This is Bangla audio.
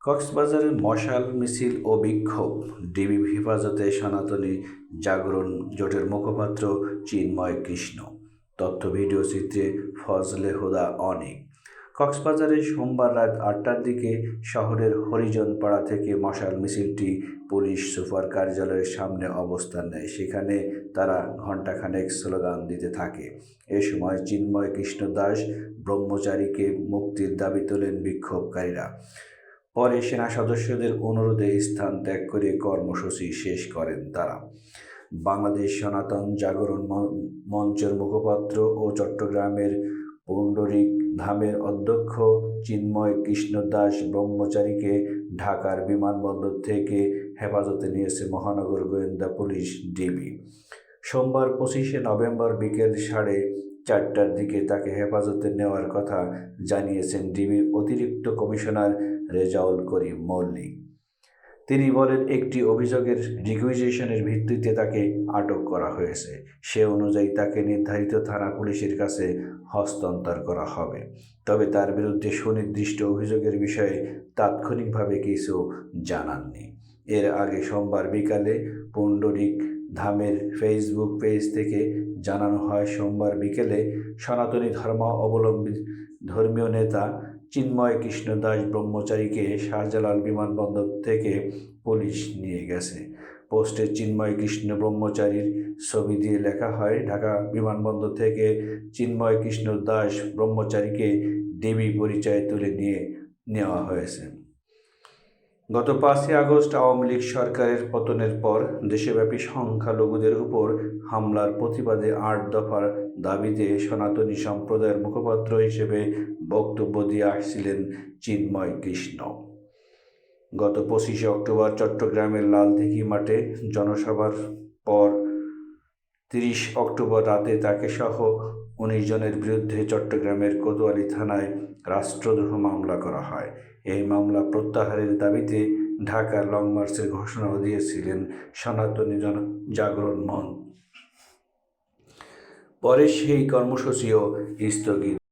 কক্সবাজারের মশাল মিছিল ও বিক্ষোভ। ডিবি হেফাজতে সনাতনী জাগরণ জোটের মুখপাত্র চিন্ময় কৃষ্ণ। তথ্য ভিডিও চিত্রে ফজলে হুদা অনেক। কক্সবাজারে সোমবার রাত আটটার দিকে শহরের হরিজনপাড়া থেকে মশাল মিছিলটি পুলিশ সুপার কার্যালয়ের সামনে অবস্থান নেয়। সেখানে তারা ঘণ্টাখানেক স্লোগান দিতে থাকে। এ সময় চিন্ময় কৃষ্ণ দাস ব্রহ্মচারীকে মুক্তির দাবি তোলেন বিক্ষোভকারীরা। পরে সেনা সদস্যদের অনুরোধে স্থান ত্যাগ করে কর্মসূচি শেষ করেন তারা। বাংলাদেশ সনাতন জাগরণ মঞ্চের মুখপাত্র ও চট্টগ্রামের পুণ্ডরিক ধামের অধ্যক্ষ চিন্ময় কৃষ্ণ দাস ব্রহ্মচারীকে ঢাকার বিমানবন্দর থেকে হেফাজতে নিয়েছে মহানগর গোয়েন্দা পুলিশ ডিবি। সোমবার পঁচিশে নভেম্বর বিকেল সাড়ে চারটার দিকে তাকে হেফাজতে নেওয়ার কথা জানিয়েছেন ডিবির অতিরিক্ত কমিশনার রেজাউল করিম মল্লিক। তিনি বলেন, একটি অভিযোগের রিকুইজিশনের ভিত্তিতে তাকে আটক করা হয়েছে। সে অনুযায়ী তাকে নির্ধারিত থানা পুলিশের কাছে হস্তান্তর করা হবে। তবে তার বিরুদ্ধে সুনির্দিষ্ট অভিযোগের বিষয়ে তাৎক্ষণিকভাবে কিছু জানাননি। এর আগে সোমবার বিকালে পুণ্ডরিক ধামের ফেসবুক পেজ থেকে জানানো হয় সোমবার বিকেলে সনাতনী ধর্ম অবলম্বী ধর্মীয় নেতা চিন্ময় কৃষ্ণ দাস ব্রহ্মচারীকে শাহজালাল বিমানবন্দর থেকে পুলিশ নিয়ে গেছে। পোস্টে চিন্ময় কৃষ্ণ ব্রহ্মচারীর ছবি দিয়ে লেখা হয়, ঢাকা বিমানবন্দর থেকে চিন্ময় কৃষ্ণ দাস ব্রহ্মচারীকে দেবী পরিচয় তুলে নিয়ে নেওয়া হয়েছে। গত পাঁচই আগস্ট আওয়ামী লীগ সরকারের পতনের পর দেশব্যাপী সংখ্যালঘুদের উপর হামলার প্রতিবাদে আট দফার দাবিতে সনাতনী সম্প্রদায়ের মুখপাত্র হিসেবে বক্তব্য দিয়ে আসছিলেন চিন্ময় কৃষ্ণ। গত পঁচিশে অক্টোবর চট্টগ্রামের লালদিঘি মাঠে জনসভার পর তিরিশ অক্টোবর রাতে তাকে সহ উনিশ জনের বিরুদ্ধে চট্টগ্রামের কোতোয়ালি থানায় রাষ্ট্রদ্রোহ মামলা করা হয়। এই মামলা প্রত্যাহারের দাবিতে ঢাকার লং মার্চের ঘোষণাও দিয়েছিলেন সনাতনী জন জাগরণ মন পরে সেই কর্মসূচিও স্থগিত